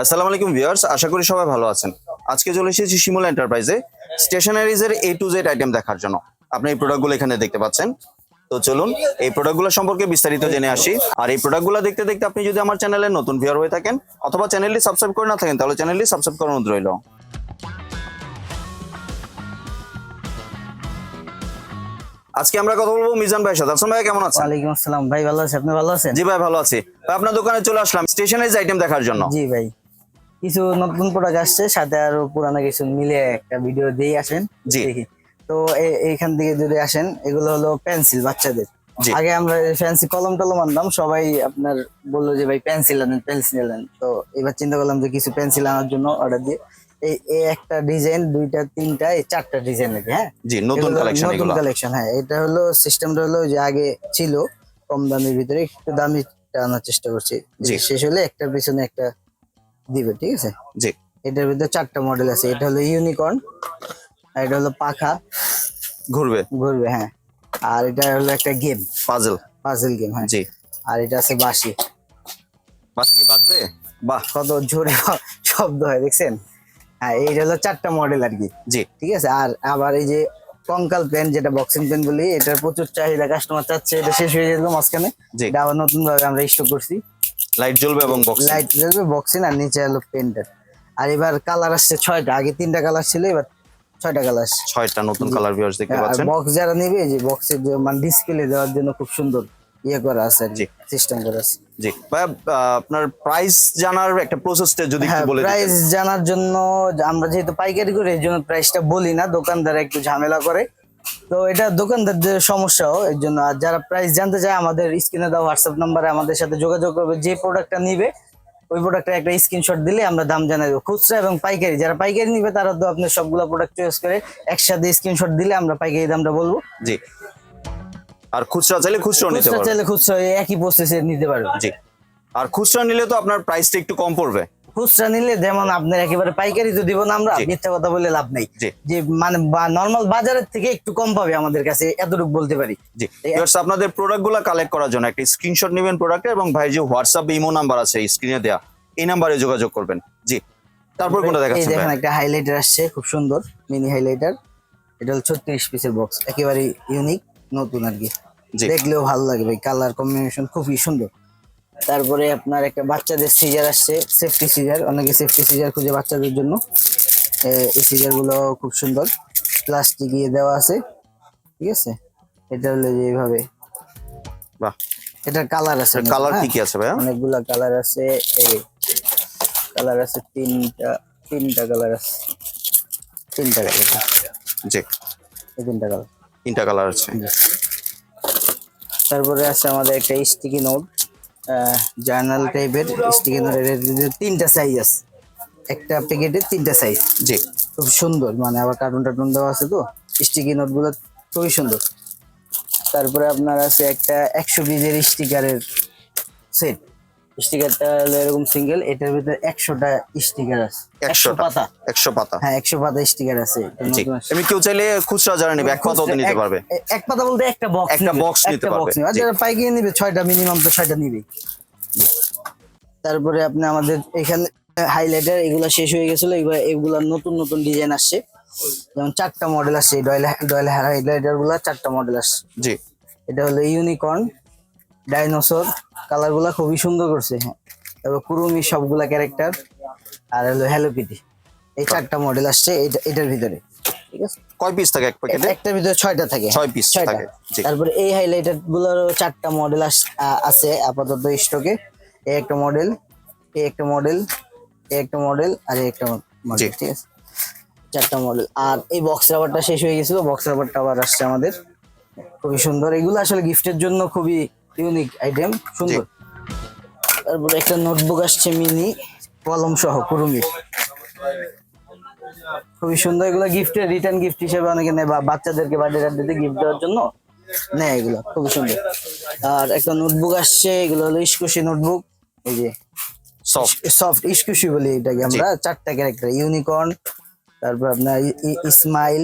আসসালামু আলাইকুম ভিউয়ার্স আশা করি সবাই ভালো আছেন। আজকে চলে এসেছি শিমুল এন্টারপ্রাইজে স্টেশনারিজ এর এ টু জেড আইটেম দেখার জন্য। আপনি এই প্রোডাক্টগুলো এখানে দেখতে পাচ্ছেন। তো চলুন এই প্রোডাক্টগুলো সম্পর্কে বিস্তারিত জেনে আসি। আর এই প্রোডাক্টগুলো দেখতে দেখতে আপনি যদি আমার চ্যানেলে নতুন ভিউয়ার হয়ে থাকেন অথবা চ্যানেলটি সাবস্ক্রাইব করে না থাকেন তাহলে চ্যানেলটি সাবস্ক্রাইব করার অনুরোধ রইল। আজকে আমরা কথা বলব মিজান ভাইয়ের সাথে। আসলাম ভাই কেমন আছেন? ওয়ালাইকুম আসসালাম। ভাই ভালো আছে আপনি ভালো আছেন? জি ভাই ভালো আছি। ভাই, আপনার দোকানে চলে আসলাম স্টেশনারিজ আইটেম দেখার জন্য। জি ভাই। কিছু নতুন প্রোডাক্ট আসছে সাথে আরও পুরানো কিছু মিলে একটা ভিডিও দিয়ে আসেন জি। দেখি। তো এইখান থেকে যদি আসেন এগুলো হলো পেন্সিল বাচ্চাদের। আগে আমরা ফ্যান্সি কলম টলম আনতাম সবাই আপনার বলল যে ভাই পেন্সিল আনেন পেন্সিল আনেন। তো এবার চিন্তা করলাম যে কিছু পেন্সিল আনার জন্য অর্ডার দিয়ে এই এই একটা ডিজাইন দুইটা তিনটা এই চারটা ডিজাইন নাকি হ্যাঁ? জি নতুন কালেকশন নতুন কালেকশন হ্যাঁ। এটা হলো সিস্টেমটা হলো যে আগে ছিল কম দামের ভিতরে একটু দামি আনার চেষ্টা করছি। শেষ হলে একটার পিছনে একটা দিবে ঠিক আছে? জি। এটার ভিতরে চারটা মডেল আছে। এটা হলো ইউনিকর্ন আর এটা হলো পাখা। ঘুরবে? ঘুরবে হ্যাঁ। আর এটা হলো একটা গেম পাজল পাজল গেম হ্যাঁ। জি। আর এটা আছে বাঁশি। বাসে কি বাজবে? বাহ কত জোরে শব্দ হয় দেখছেন? হ্যাঁ এইটা হলো চারটা মডেল আর কি। জি। ঠিক আছে? আর আবার এই যে কঙ্কাল পেন যেটা বক্সিং পেন বলি এটার প্রচুর চাহিদা কাস্টমার চাচ্ছে এটা শেষ হয়ে যেত মাঝখানে। এটা আবার নতুন ভাবে আমরা স্টক করছি। লাইট জ্বলবে এবং বক্স লাইট জ্বলবে বক্সিং আর নিচে হলো পেন্টার আর এবার কালার আসছে ছয়টা। আগে তিনটা কালার ছিল এবার ছয়টা কালার ছয়টা নতুন কালার ভিউয়ার্স দেখতে পাচ্ছেন। বক্স যারা নিবে এই যে বক্সের যে মানে ডিসপ্লে দেওয়ার জন্য খুব সুন্দর ইয়ে করা আছে জি। সিস্টেম করা আছে। জি। ভাই আপনার প্রাইস জানার একটা প্রসেসটা যদি হ্যাঁ একটু বলে প্রাইস জানার জন্য আমরা যেহেতু পাইকারি করি এর জন্য প্রাইসটা বলি না। দোকানদার একটু ঝামেলা করে। তো এটা দোকানদারদের সমস্যাও এর জন্য আর যারা প্রাইস জানতে চায় আমাদের স্ক্রিনে দেওয়া হোয়াটসঅ্যাপ নাম্বারে আমাদের সাথে যোগাযোগ করবে যে প্রোডাক্টটা নিবে ওই প্রোডাক্টের একটা স্ক্রিনশট দিলে আমরা দাম জানাই দেবো। খুচরা এবং পাইকারি যারা পাইকারি নিবে তারা তো আপনার সবগুলো প্রোডাক্ট চয়েস করে একসাথে স্ক্রিনশট দিলে আমরা পাইকারি দামটা বলব। জি। আর খুচরা চাইলে খুচরা নিতে খুচরা চাইলে খুচরা একই প্রসেসে নিতে পারবে। জি। আর খুচরা নিলে তো আপনার প্রাইসটা একটু কম পড়বে। খুচরা নিলে যেমন আপনার একেবারে পাইকারি তো দিব না আমরা। মিথ্যা কথা বলে লাভ নেই। যে মানে নর্মাল বাজারের থেকে একটু কম পাবে আমাদের কাছে এতটুকু বলতে পারি। জি। আপনাদের প্রোডাক্টগুলো কালেক্ট করার জন্য একটা স্ক্রিনশট নেবেন প্রোডাক্টের এবং ভাই যে হোয়াটসঅ্যাপ ইমো নাম্বার আছে স্ক্রিনে দেয়া এই নাম্বারে যোগাযোগ করবেন। জি। তারপর কোনটা এই দেখেন একটা হাইলাইটার আসছে খুব সুন্দর মিনি হাইলাইটার এটা হলো ছত্রিশ পিসের বক্স একেবারে ইউনিক নতুন আর কি। দেখলেও ভালো লাগে ভাই কালার কম্বিনেশন খুবই সুন্দর। তারপরে আপনার একটা বাচ্চাদের সিজার আসছে সেফটি সিজার অনেকে সেফটি সিজার খুঁজে বাচ্চাদের জন্য। এই সিজারগুলো খুব সুন্দর। প্লাস্টিক ইয়ে দেওয়া আছে ঠিক আছে? এটা হলো যে এইভাবে। বাহ। এটার কালার আছে কালার কি হ্যাঁ? কি আছে ভাইয়া? অনেকগুলা কালার আছে এই কালার আছে তিনটা তিনটা কালার আছে। তিনটা কালার জি। এই তিনটা কালার তিনটা কালার আছে। তারপরে আছে আমাদের একটা স্টিকি নোট জার্নাল টাইপের স্টিকি নোটের তিনটা সাইজ আছে। একটা প্যাকেটে তিনটা সাইজ জি। খুব সুন্দর মানে আবার কার্টুন টার্টুন দেওয়া আছে তো। স্টিকি নোটগুলো খুবই সুন্দর। তারপরে আপনার আছে একটা একশো পিসের স্টিকারের সেট স্টিকারটা হলো এরকম সিঙ্গেল এটার ভিতরে একশোটা স্টিকার আছে। একশো পাতা। একশো পাতা। হ্যাঁ একশো পাতা স্টিকার আছে। এমনি কেউ চাইলে খুচরা যারা নেবে এক পাতাও তো নিতে পারবে। এক পাতা বলতে একটা বক্স একটা box নিতে পারবে, আর। যারা পাইকারি নিবে ছয়টা মিনিমাম তো ছয়টা নিবে। তারপরে আপনি আমাদের এখানে হাইলাইটার এগুলা শেষ হয়ে গেছিল। এগুলা এগুলা নতুন নতুন ডিজাইন আসছে। যেমন চারটা মডেল আসছে ডয়েল ডয়েল হাইলাইটারগুলা চারটা মডেল আসছে। জি। এটা হলো ইউনিকর্ন ডাইনোসর কালারগুলা খুবই সুন্দর করছে হ্যাঁ। তারপর কুরুমি সবগুলা ক্যারেক্টার আর হলো হ্যালো কিটি এই চারটা মডেল আসছে এটা- এটার ভিতরে ঠিক আছে? কয় পিস থাকে এক প্যাকেটে একটার ভিতরে ছয়টা থাকে ছয় ছয়টা। থাকে, তারপরে এই হাইলাইটার গুলোরও চারটা মডেল আছে আপাতত স্টকে এই একটা মডেল এই একটা মডেল এই একটা মডেল আর এই একটা মডেল ঠিক আছে? চারটা মডেল আর এই বক্স রাবারটা শেষ হয়ে গেছিল বক্স রাবারটা আবার আসছে আমাদের। খুবই সুন্দর। এগুলো আসলে গিফটের জন্য খুবই ইউনিক আইটেম সুন্দর। তারপরে একটা নোটবুক আসছে মিনি কলম সহ কুরুমি। খুবই সুন্দর এগুলো গিফটের রিটার্ন গিফট হিসেবে অনেকে নেয় বা বাচ্চাদেরকে বার্থডে টার্থডেতে গিফট দেওয়ার জন্য নেয় এগুলো খুবই সুন্দর। আর একটা নোটবুক আসছে এগুলো হলো ইস্কুশি নোটবুক। এই যে সফট সফট ইস্কুশি বলি এটাকে আমরা চারটা ক্যারেক্টার ইউনিকর্ন তারপর আপনার ইসমাইল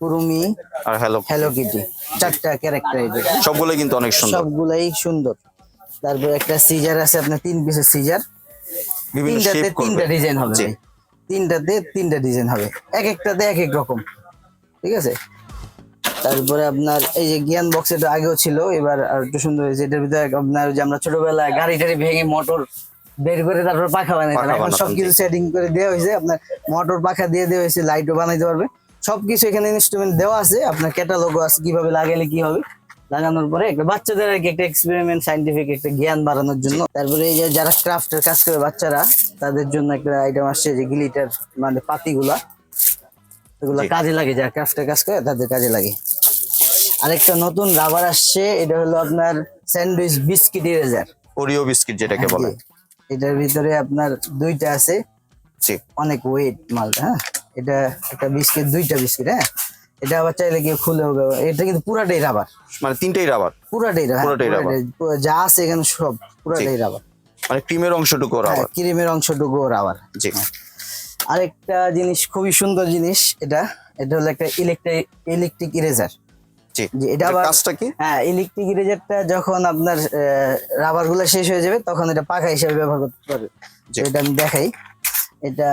কুরুমি আর হ্যালো হ্যালো কিটি চারটা ক্যারেক্টার এটা সবগুলো কিন্তু অনেক সুন্দর। সবগুলাই সুন্দর। তারপর একটা সিজার আছে আপনার তিন পিসের সিজার বিভিন্ন তিনটাতে তিনটা ডিজাইন হবে। তিনটাতে তিনটা ডিজাইন হবে। এক একটাতে এক এক রকম। ঠিক আছে? তারপরে আপনার এই যে জ্ঞান বক্স এটা আগেও ছিল এবার আর একটু সুন্দর হয়েছে। এটার ভিতরে আপনার যে আমরা ছোটবেলায় গাড়ি টাড়ি ভেঙে মোটর বের করে তারপর পাখা বানাইতাম। এখন সবকিছু সেটিং করে দেওয়া হয়েছে। আপনার মোটর পাখা দিয়ে দেওয়া হয়েছে লাইটও বানাইতে পারবে। সবকিছু এখানে ইনস্ট্রুমেন্ট দেওয়া আছে। আপনার ক্যাটালগও আছে কীভাবে লাগালে কি হবে? লাগানোর পরে একটা বাচ্চাদের আর কি একটা এক্সপেরিমেন্ট সাইন্টিফিক একটা জ্ঞান বাড়ানোর জন্য। তারপরে এই যে যারা ক্রাফটের কাজ করে বাচ্চারা তাদের জন্য একটা আইটেম আসছে যে গ্লিটার মানে পাতিগুলা। এগুলা। কাজে লাগে যারা ক্রাফটের কাজ করে তাদের কাজে লাগে। আরেকটা নতুন রাবার আসছে এটা হলো আপনার sandwich biscuit eraser Oreo biscuit যেটাকে বলে। এটার ভিতরে আপনার দুইটা আছে। অনেক ওয়েট মালটা হ্যাঁ। এটা একটা বিস্কিট দুইটা বিস্কিট হ্যাঁ? এটা আবার চাইলে কেউ খুলেও ব্যবহার- এটা কিন্তু পুরাটাই রাবার মানে তিনটেই রাবার পুরাটাই রাবার পুরাটাই rubber। যা আছে এখানে সব পুরাটাই রাবার মানে ক্রিমের অংশটুকু হ্যাঁ রাবার ক্রিমের অংশটুকু রাবার জি। আরেকটা জিনিস খুবই সুন্দর জিনিস এটা। এটা হলো একটা ইলেকট্রিক ইলেকট্রিক ইরেজার এটা আবার কাজটা কি? হ্যাঁ ইলেকট্রিক ইরেজারটা যখন আপনার রাবারগুলো শেষ হয়ে যাবে তখন এটা পাখা হিসেবে ব্যবহার করতে পারবে। এটা আমি দেখাই। এটা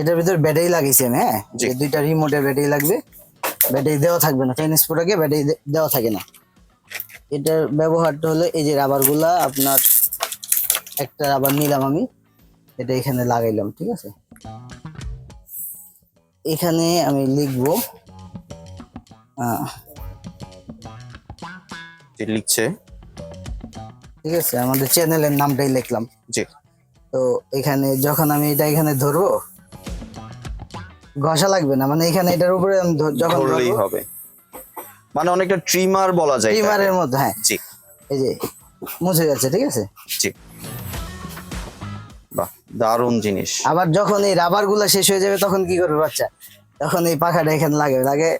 এটার ভিতর ব্যাটারি লাগিয়েছি আমি হ্যাঁ দুইটা রিমোটের ব্যাটারি লাগবে। ব্যাটারি দেওয়া থাকবে না। চাইনিজ প্রোডাক্টে ব্যাটারি দেওয়া থাকে না। এটার ব্যবহারটা হলো এই যে রাবারগুলা আপনার একটা রাবার নিলাম আমি। এটা এখানে লাগাইলাম ঠিক আছে? এখানে আমি লিখব লিখছে। ঠিক আছে? আমাদের চ্যানেলের নামটাই লিখলাম। জি। তো এখানে যখন আমি এটা এখানে ধরবো ঘষা লাগবে না মানে এখানে এটার উপরে যখন ধরলেই হবে। মানে অনেকটা ট্রিমার বলা যায় ট্রিমারের মতো হ্যাঁ। জি। এই যে মুছে যাচ্ছে ঠিক আছে? জি। বাহ দারুণ জিনিস। আবার যখন এই রাবারগুলা শেষ হয়ে যাবে তখন কি করবে বাচ্চা? তখন এই পাখাটা এখানে লাগে লাগে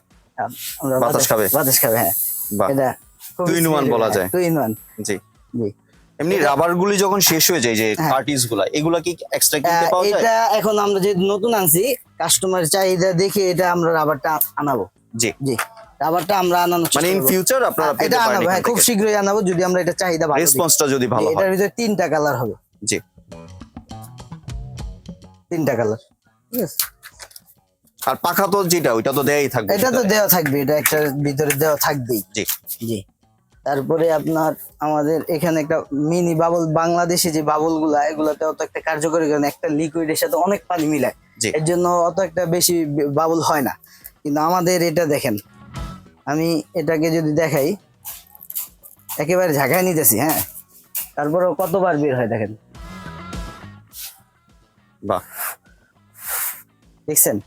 বাতাস খাবে? বাতাস খাবে হ্যাঁ। বাহ। এটা Two in one বলা যায়। Two in one. জি। জি। এমনি রাবার গুলি যখন শেষ হয়ে যায় যে কার্টিজগুলা এগুলা কি এক্সট্রা কিনতে পাওয়া যায়? এটা এখন আমরা যে নতুন আনছি কাস্টমার চাহিদা দেখে এটা আমরা রাবারটা আনাবো। জি। জি রাবারটা আমরা আনানোর মানে ইন ফিউচার আপনারা এটা আনাবো হ্যাঁ খুব শীঘ্রই আনাবো যদি আমরা এটা চাহিদা ভালো। রেসপন্সটা যদি ভালো হয়। এটার ভিতরে তিনটা কালার হবে। জি। তিনটা কালার ঠিক আছে? আর পাখা তো যেটা ওইটা তো দেয়াই থাকবে এটা তো দেওয়া থাকবে এটা একটা ভিতরে দেওয়া থাকবেই। জি। জি। তারপরে আপনার আমাদের এখানে একটা মিনি বাবল বাংলাদেশে যে বাবলগুলা এগুলাতে অত একটা কার্যকরী কারণ একটা লিকুইডের সাথে অনেক পানি মিলায়। এর জন্য অত একটা বেশি বাবল হয় না। কিন্তু আমাদের এটা দেখেন আমি এটাকে যদি দেখাই একেবারে ঝাঁকায় নিতেছি হ্যাঁ? তারপরেও কতবার বের হয় দেখেন? বাহ। দেখছেন?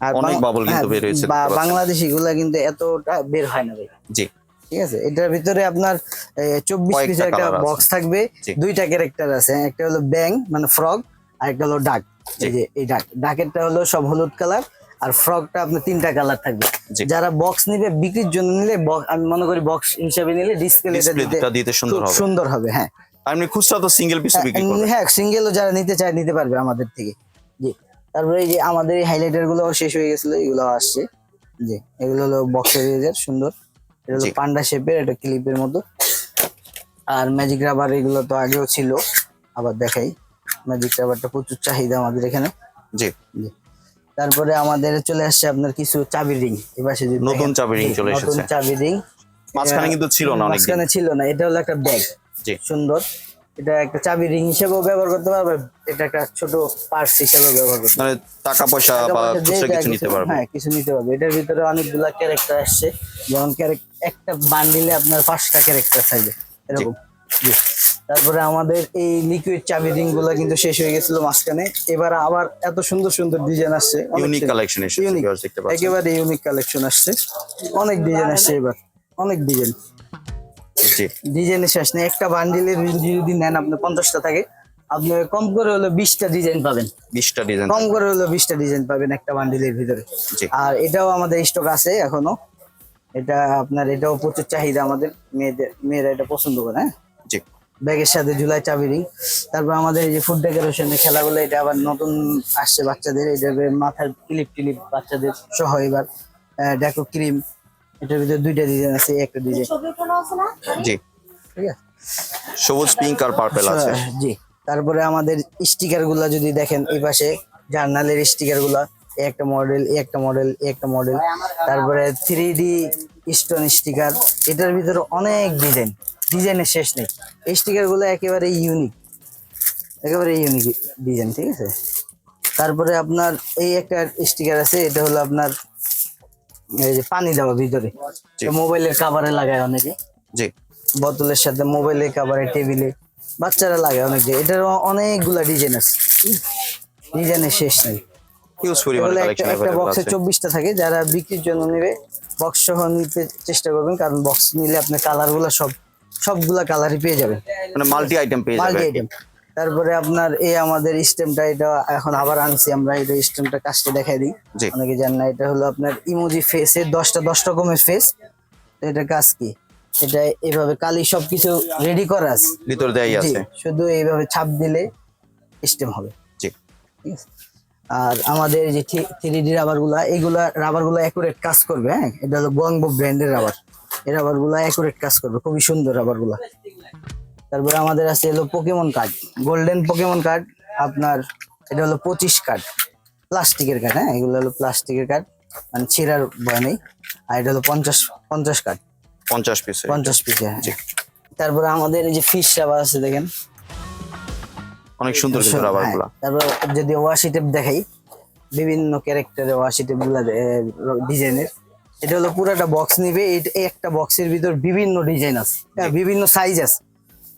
আর অনেক বাং- কিন্তু হ্যাঁ, বের হয়েছে। বাংলাদেশি গুলা কিন্তু এতটা বের হয় না ভাই। জি। ঠিক আছে? এটার ভিতরে আপনার চব্বিশ পিসের একটা বক্স থাকবে। দুইটা ক্যারেক্টার আছে। একটা হলো ব্যাং মানে ফ্রগ আর একটা হলো ডাক এই যে এই ডাক ডাকেরটা হলো সব হলুদ কালার আর ফ্রগটা আপনার তিনটা কালার থাকবে। যারা বক্স নিবে বিক্রির জন্য নিলে আমি মনে করি বক্স হিসাবে নিলে ডিসপ্লে ডিসপ্লেটা দিতে সুন্দর হবে। সুন্দর হবে হ্যাঁ। এমনি খুচরা তো সিঙ্গেল পিস বিক্রি করবে। হ্যাঁ সিঙ্গেলও যারা নিতে চায় নিতে পারবে আমাদের থেকে। জি। তারপরে এই যে আমাদের এই হাইলাইটারগুলো শেষ হয়ে গেছিল এগুলো আসছে। জি এগুলো হলো বক্সের সুন্দর। এটা হলো পান্ডা শেপের এটা ক্লিপের মতো। আর ম্যাজিক রাবার এগুলো তো আগেও ছিল। আবার দেখাই। ম্যাজিক রাবারটা প্রচুর চাহিদা আমাদের এখানে। জি। জি। তারপরে আমাদের চলে আসছে আপনার কিছু চাবি রিং এবার নতুন চাবি জি, চলে নতুন চাবি রিং মাঝখানে কিন্তু ছিল না অনেক মাঝখানে ছিল না। এটা হলো একটা ব্যাগ জি। সুন্দর। এটা একটা চাবি রিং হিসেবেও ব্যবহার করতে পারবে। এটা একটা ছোট পার্স হিসেবেও ব্যবহার করতে মানে টাকা পয়সা বা কিছু নিতে পারবে। হ্যাঁ কিছু নিতে পারবে। এটার ভিতরে অনেকগুলা ক্যারেক্টার আসছে। যেমন ক্যারেক- একটা বান্ডিলে আপনার পাঁচটা একটা থাকবে। এরকম। তারপরে আমাদের এই লিকুইড চাবি রিংগুলো কিন্তু শেষ হয়ে গেছিল মাঝখানে। এবার আবার এত সুন্দর সুন্দর ডিজাইন আসছে। ইউনিক কালেকশন পাচ্ছেন। একেবারে ইউনিক কালেকশন আসছে। অনেক ডিজাইন আসছে এবার। অনেক ডিজাইন জি। ডিজাইনের শেষ নেই। একটা বান্ডিলের যদি নেন আপনি পঞ্চাশটা থাকে। আপনি কম করে হলো বিশটা ডিজাইন পাবেন। বিশটা ডিজাইন কম করে হলো বিশটা ডিজাইন পাবেন একটা বান্ডিলের ভিতরে। আর এটাও আমাদের স্টক আছে এখনও। এটা আপনার এটাও প্রচুর চাহিদা আমাদের মেয়েদের মেয়েরা এটা পছন্দ করে হ্যাঁ? জি। ব্যাগের সাথে ঝুলাই চাবি রিং তারপর আমাদের এই যে ফুড ডেকোরেশনের খেলাগুলো এটা আবার নতুন আসছে বাচ্চাদের এটা মাথার ক্লিপ টিলিপ বাচ্চাদের সহ এবার ডেকো ক্রিম এটার ভিতরে দুইটা ডিজাইন আছে একটা ডিজাইন জি। ঠিক আছে? সবুজ পিঙ্ক আর পার্পল আছে। জি। তারপরে আমাদের স্টিকারগুলা যদি দেখেন এই পাশে জার্নালের স্টিকারগুলা একটা মডেল একটা মডেল একটা মডেল তারপরে থ্রি ডি স্টোন স্টিকার এটার ভিতরে অনেক ডিজাইন ডিজাইনের শেষ নেই। এই স্টিকারগুলো একেবারে ইউনিক একেবারে ইউনিক ডিজাইন ঠিক আছে? তারপরে আপনার এই একটা স্টিকার আছে এটা হলো আপনার এই যে পানি দেওয়া ভিতরে। মোবাইলের কাভারে লাগায় অনেকে। জি। বোতলের সাথে মোবাইলের কাভারে টেবিলে বাচ্চারা লাগে অনেক। এটার অনেকগুলা ডিজাইন আছে। ডিজাইনের শেষ নেই। হিউজ পরিমাণে কালেকশন একটা বক্সে 24টা থাকে যারা বিক্রির জন্য নেবে বক্স সহ নিতে চেষ্টা করবেন কারণ বক্স নিলে আপনি কালারগুলো সব সবগুলা কালারই পেয়ে যাবেন। মানে মাল্টি আইটেম পেয়ে যাবেন মাল্টি আইটেম তারপরে আপনার এই আমাদের স্টেমটা এটা এখন আবার আনছি আমরা এটা স্টেমটা কাজটা দেখাই দিই। অনেকে জানেন না এটা হলো আপনার ইমোজি ফেসে দশটা দশ রকমের ফেস এটা কাজ কি? এটা এভাবে কালি সবকিছু রেডি করা আছে। ভিতর দেয়াই আছে। শুধু এইভাবে ছাপ দিলে স্টেম হবে। জি। ঠিক আছে? আর আমাদের যে থ্রি ডি রাবারগুলা এগুলা রাবারগুলা অ্যাকুরেট কাজ করবে হ্যাঁ? এটা হলো গোয়াংবো ব্র্যান্ডের রাবার। এই রাবারগুলা অ্যাকুরেট কাজ করবে খুবই সুন্দর রাবারগুলা তারপরে আমাদের আছে হলো Pokemon card golden Pokemon card আপনার এটা হলো পঁচিশ কার্ড প্লাস্টিকের কার্ড হ্যাঁ? এগুলো হলো প্লাস্টিকের কার্ড মানে ছিঁড়ার ভয় নেই। আর এটা হলো পঞ্চাশ পঞ্চাশ কার্ড পঞ্চাশ পিস পঞ্চাশ পিসে তারপরে আমাদের এই যে ফিশ রাবার আছে দেখেন। অনেক সুন্দর কিন্তু রাবার হ্যাঁ, গুলা। তারপর যদি ওয়াশি টেপ দেখাই বিভিন্ন ক্যারেক্টারের ওয়াশি টেপগুলা ডিজাইনের এটা হলো পুরাটা বক্স নিবে এই- একটা বক্সের ভিতর বিভিন্ন ডিজাইন আছে। হ্যাঁ, বিভিন্ন সাইজ আছে।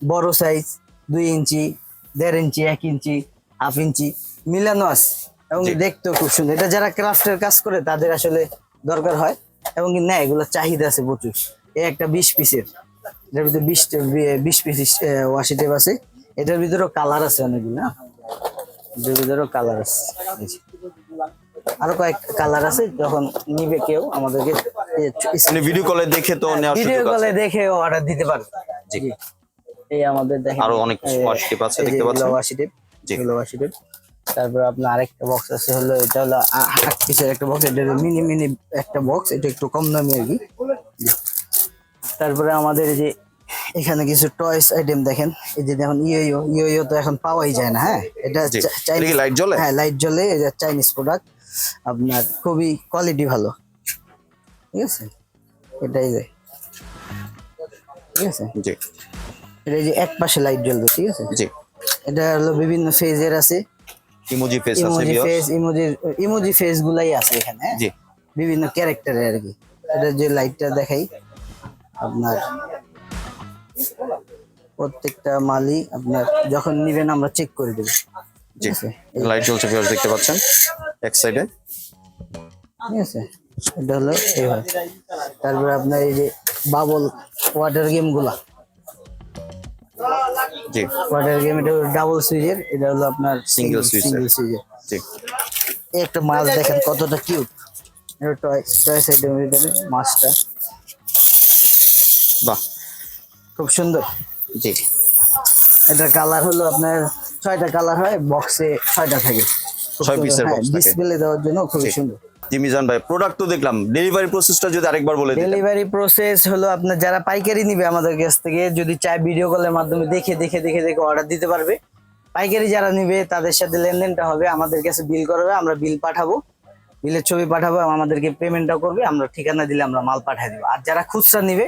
বড় সাইজ দুই ইঞ্চি দেড় ইঞ্চি এক ইঞ্চি হাফ ইঞ্চি মিলানো আছে। এবং। দেখতেও খুব সুন্দর। এটা যারা ক্রাফটের কাজ করে তাদের আসলে দরকার হয়। এবং নেয় এগুলো চাহিদা আছে প্রচুর। এই একটা বিশ পিসের এটার ভিতরে বিশ বিশ পিস ওয়াশি টেপ আছে। এটার ভিতরেও কালার আছে অনেকগুলো হ্যাঁ? এটার ভিতরেও কালার আছে আরও কয়েক কালার আছে যখন নিবে কেউ আমাদেরকে মানে ভিডিও কলে দেখে তো ভিডিও কলে দেখে অর্ডার দিতে পারবে। জি। এই আমাদের দেখেন আরও অনেক tape আছে, দেখতে পাচ্ছেন? ওয়াশি টেপ জি। ওয়াশি টেপ তারপর আপনার আরেকটা বক্স আছে হলো এটা হলো আট পিসের একটা বক্স এটা মিনি মিনি একটা বক্স এটা একটু কম দামি আর কি। তারপরে আমাদের এই যে এখানে কিছু টয়েস আইটেম দেখেন। এই যে দেখুন ইয়ো ইয়ো তো এখন পাওয়াই যায় না হ্যাঁ? এটা চাইনিজ লাইট জ্বলে? হ্যাঁ লাইট জ্বলে এটা চাইনিজ প্রোডাক্ট আপনার খুবই কোয়ালিটি ভালো। ঠিক আছে? এটাই যে। ঠিক আছে? জি। এটা এই যে এক পাশে লাইট জ্বলবে ঠিক আছে? জি। এটা হলো বিভিন্ন ফেজের আছে। ইমোজি ফেস আছে emoji. Face emoji emoji face গুলাই আছে এখানে হ্যাঁ? জি। বিভিন্ন ক্যারেক্টারের আর কি। এটা যে লাইটটা দেখাই আপনার প্রত্যেকটা মালই আপনার যখন নিবেন আমরা চেক করে দেবো। জি লাইট জ্বলছে ভিউয়ার্স দেখতে পাচ্ছেন? এক সাইডে ঠিক আছে? এটা হলো এইভাবে। তারপরে আপনার এই যে বাবল ওয়াটার গেমগুলা। জি। ওয়াটার গেম এটা ডাবল সুইচের এটা হলো আপনার Single switch সিঙ্গেল সুইচের জি। একটা মাছ দেখেন কতটা কিউট এটা টয় টয় ভিতরে মাছটা। বাহ খুব সুন্দর। জি। এটা কালার হলো আপনার ছয়টা কালার হয় বক্সে ছয়টা থাকে। ছয় box থাকে। ডিসপ্লে দেওয়ার জন্য খুবই সুন্দর। জি মিজান ভাই প্রোডাক্ট তো দেখলাম। ডেলিভারি প্রসেসটা যদি আরেকবার বলে ডেলিভারি প্রসেস হলো আপনার যারা পাইকারি নিবে আমাদের কাছ থেকে যদি চায় ভিডিও কলের মাধ্যমে দেখে দেখে দেখে দেখে অর্ডার দিতে পারবে। পাইকারি যারা নিবে তাদের সাথে লেনদেনটা হবে আমাদের কাছে বিল করাবে আমরা বিল পাঠাবো। বিলের ছবি পাঠাবো আমাদেরকে পেমেন্টটা করবে আমরা ঠিকানা দিলে আমরা মাল পাঠিয়ে দেবো। আর যারা খুচরা নিবে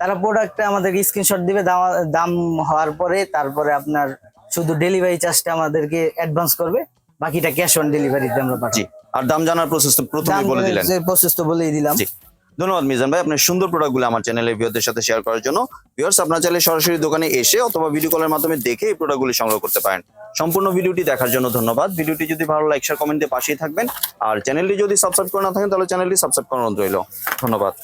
তারা প্রোডাক্টটা আমাদেরকে স্ক্রিনশট দিবে দাম- দাম হওয়ার পরে তারপরে আপনার শুধু ডেলিভারি চার্জটা আমাদেরকে অ্যাডভান্স করবে বাকিটা ক্যাশ অন ডেলিভারিতে আমরা জি পাঠাবো আর দাম জানার প্রসেস তো প্রথমেই বলে দিলেন। প্রসেস তো বলেই দিলাম। জি ধন্যবাদ মিজান ভাই আপনার সুন্দর প্রোডাক্টগুলো আমার চ্যানেলে ভিউয়ারদের সাথে শেয়ার করার জন্য। ভিউয়ার্স আপনার চাইলে সরাসরি দোকানে এসে অথবা ভিডিও কলের মাধ্যমে দেখে এই প্রোডাক্টগুলি সংগ্রহ করতে পারেন। সম্পূর্ণ ভিডিওটি দেখার জন্য ধন্যবাদ। ভিডিওটি যদি ভালো লাইক শেয়ার কমেন্টে পাশেই থাকবেন। আর চ্যানেলটি যদি সাবস্ক্রাইব করে না থাকেন তাহলে চ্যানেলটি সাবস্ক্রাইব অনুরোধ রইল। ধন্যবাদ।